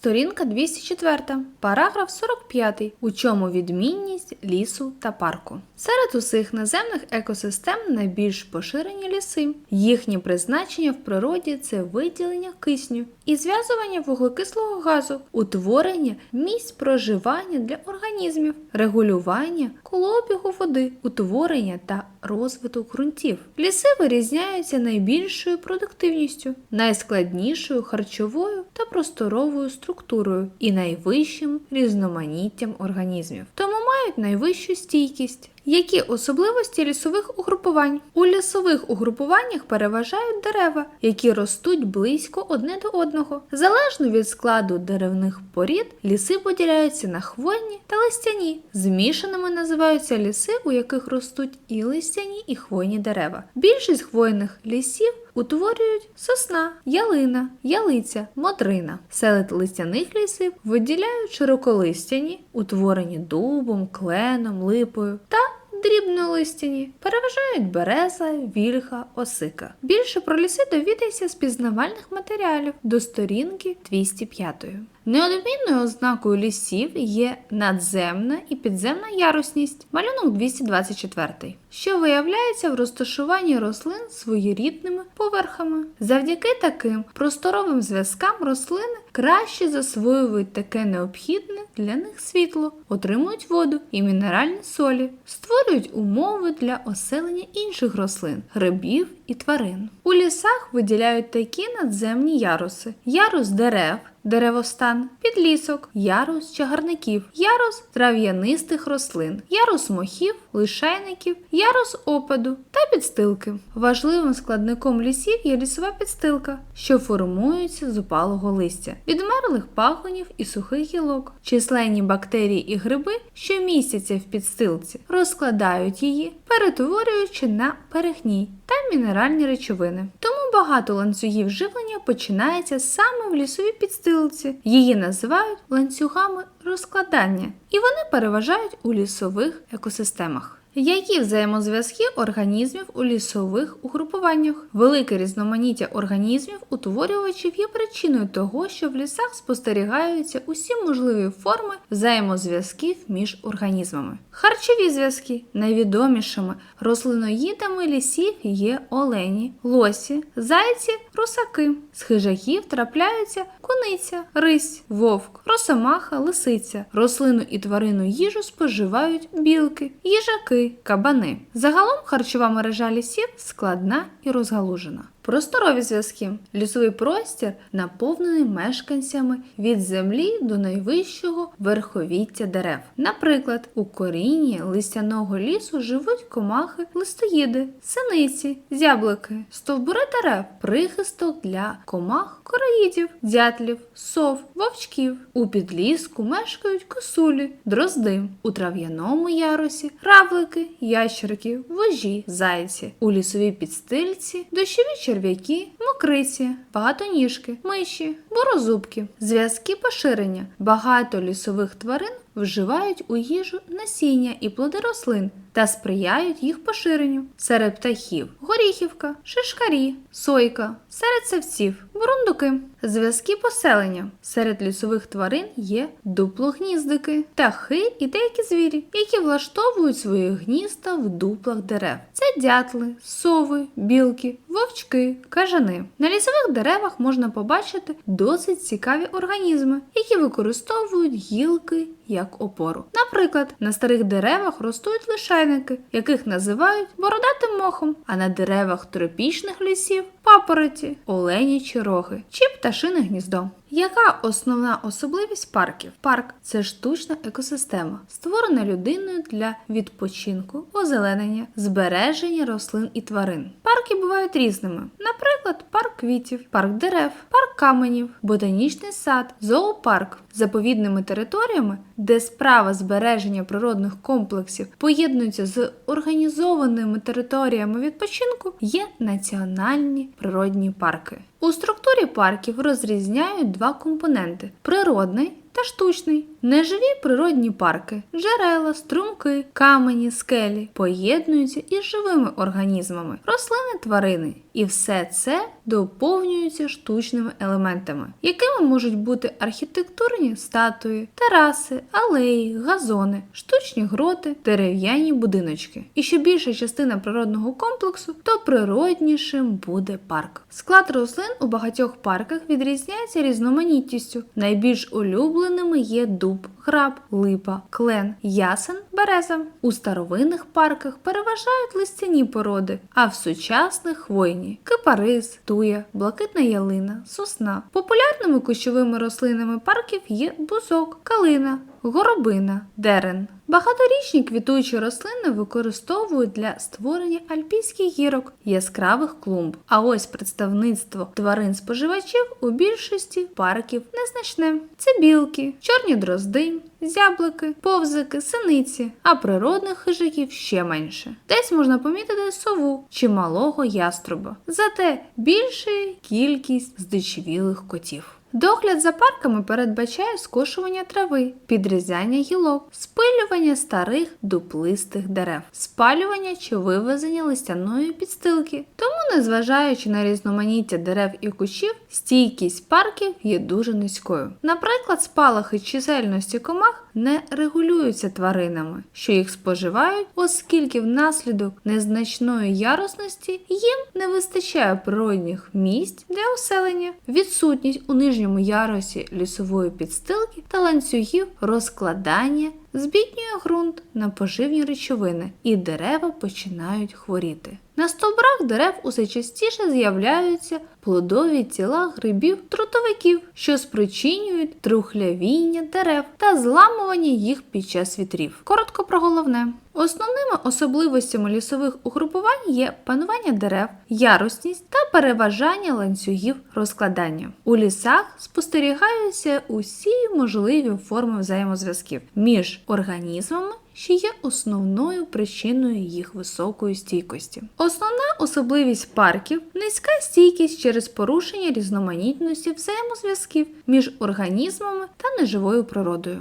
Сторінка 204, параграф 45. У чому відмінність лісу та парку? Серед усіх наземних екосистем найбільш поширені ліси. Їхнє призначення в природі це виділення кисню і зв'язування вуглекислого газу, утворення місць проживання для організмів, регулювання колообігу води, утворення та розвиток ґрунтів. Ліси вирізняються найбільшою продуктивністю, найскладнішою харчовою та просторовою структурою і найвищим різноманіттям організмів, тому мають найвищу стійкість. Які особливості лісових угрупувань? У лісових угрупуваннях переважають дерева, які ростуть близько одне до одного. Залежно від складу деревних порід, ліси поділяються на хвойні та листяні. Змішаними називаються ліси, у яких ростуть і листяні, і хвойні дерева. Більшість хвойних лісів утворюють сосна, ялина, ялиця, модрина. Серед листяних лісів виділяють широколистяні, утворені дубом, кленом, липою та Дрібнолистяні переважають береза, вільха, осика. Більше про ліси довідайся з пізнавальних матеріалів до сторінки 205. Неодмінною ознакою лісів є надземна і підземна ярусність, малюнок 224, що виявляється в розташуванні рослин своєрідними поверхами. Завдяки таким просторовим зв'язкам рослини краще засвоюють таке необхідне для них світло, отримують воду і мінеральні солі, створюють умови для оселення інших рослин, грибів і тварин. У лісах виділяють такі надземні яруси: ярус дерев. Деревостан, підлісок, ярус чагарників, ярус трав'янистих рослин, ярус мохів, лишайників, ярус опаду та підстилки. Важливим складником лісів є лісова підстилка, що формується з опалого листя, відмерлих пагонів і сухих гілок. Численні бактерії і гриби, що містяться в підстилці, розкладають її, перетворюючи на перегній та мінеральні речовини. Тому багато ланцюгів живлення починається саме в лісовій підстилці. Її називають ланцюгами розкладання, і вони переважають у лісових екосистемах. Які взаємозв'язки організмів у лісових угрупуваннях? Велике різноманіття організмів, утворювачів є причиною того, що в лісах спостерігаються усі можливі форми взаємозв'язків між організмами. Харчові зв'язки найвідомішими рослиноїдами лісів є олені, лосі, зайці, русаки. З хижаків трапляються куниця, рись, вовк, росомаха, лисиця. Рослину і тварину їжу споживають білки, їжаки, кабани. Загалом харчова мережа лісів складна і розгалужена. Просторові зв'язки. Лісовий простір наповнений мешканцями від землі до найвищого верховіття дерев. Наприклад, у корінні листяного лісу живуть комахи, листоїди, синиці, зяблики, стовбури дерев, прихисток для комах, короїдів, дятлів, сов, вовчків. У підліску мешкають косулі, дрозди. У трав'яному ярусі равлики, ящерки, вожі, зайці. У лісовій підстильці дощові черв'яки, черв'яки мокриці, багатоніжки, миші, борозубки. Зв'язки поширення. Багато лісових тварин вживають у їжу насіння і плоди рослин та сприяють їх поширенню. Серед птахів горіхівка, шишкарі, сойка, серед савців, бурундуки. Зв'язки поселення. Серед лісових тварин є дуплогніздики, птахи і деякі звірі, які влаштовують свої гнізда в дуплах дерев. Це дятли, сови, білки, вовчки, кажани. На лісових деревах можна побачити досить цікаві організми, які використовують гілки як опору. Наприклад, на старих деревах ростуть лишайники, яких називають бородатим мохом, а на деревах тропічних лісів папороті, олені чи роги чи пташине гніздо. Яка основна особливість парків? Парк це штучна екосистема, створена людиною для відпочинку, озеленення, збереження рослин і тварин. Парки бувають різними. Наприклад, парк квітів, парк дерев, парк каменів, ботанічний сад, зоопарк заповідними територіями, де справа збереження природних комплексів поєднується з організованими територіями відпочинку, є національні природні парки. У структурі парків розрізняють два компоненти: природний та штучний. Неживі природні парки, джерела, струмки, камені, скелі поєднуються із живими організмами, рослини, тварини. І все це доповнюються штучними елементами, якими можуть бути архітектурні статуї, тераси, алеї, газони, штучні гроти, дерев'яні будиночки. І що більша частина природного комплексу, то природнішим буде парк. Склад рослин у багатьох парках відрізняється різноманітністю. Найбільш улюбленими є YouTube граб, липа, клен, ясен, береза. У старовинних парках переважають листяні породи, а в сучасних хвойні кипарис, туя, блакитна ялина, сосна. Популярними кущовими рослинами парків є бузок, калина, горобина, дерен. Багаторічні квітуючі рослини використовують для створення альпійських гірок, яскравих клумб. А ось представництво тварин-споживачів у більшості парків незначне. Це білки, чорні дрозди, зяблики, повзики, синиці, а природних хижаків ще менше. Десь можна помітити сову чи малого яструба. Зате більша кількість здичавілих котів. Догляд за парками передбачає скошування трави, підрізання гілок, спилювання старих дуплистих дерев, спалювання чи вивезення листяної підстилки. Тому, незважаючи на різноманіття дерев і кущів, стійкість парків є дуже низькою. Наприклад, спалахи чисельності комах не регулюються тваринами, що їх споживають, оскільки внаслідок незначної ярусності їм не вистачає природних місць для оселення, відсутність у нижньому ярусі лісової підстилки та ланцюгів розкладання збіднює ґрунт на поживні речовини, і дерева починають хворіти. На стовбрах дерев усе частіше з'являються плодові тіла грибів трутовиків, що спричинюють трухлявіння дерев та зламування їх під час вітрів. Коротко про головне. Основними особливостями лісових угрупувань є панування дерев, ярусність та переважання ланцюгів розкладання. У лісах спостерігаються усі можливі форми взаємозв'язків між організмами що є основною причиною їх високої стійкості. Основна особливість парків низька стійкість через порушення різноманітності взаємозв'язків між організмами та неживою природою.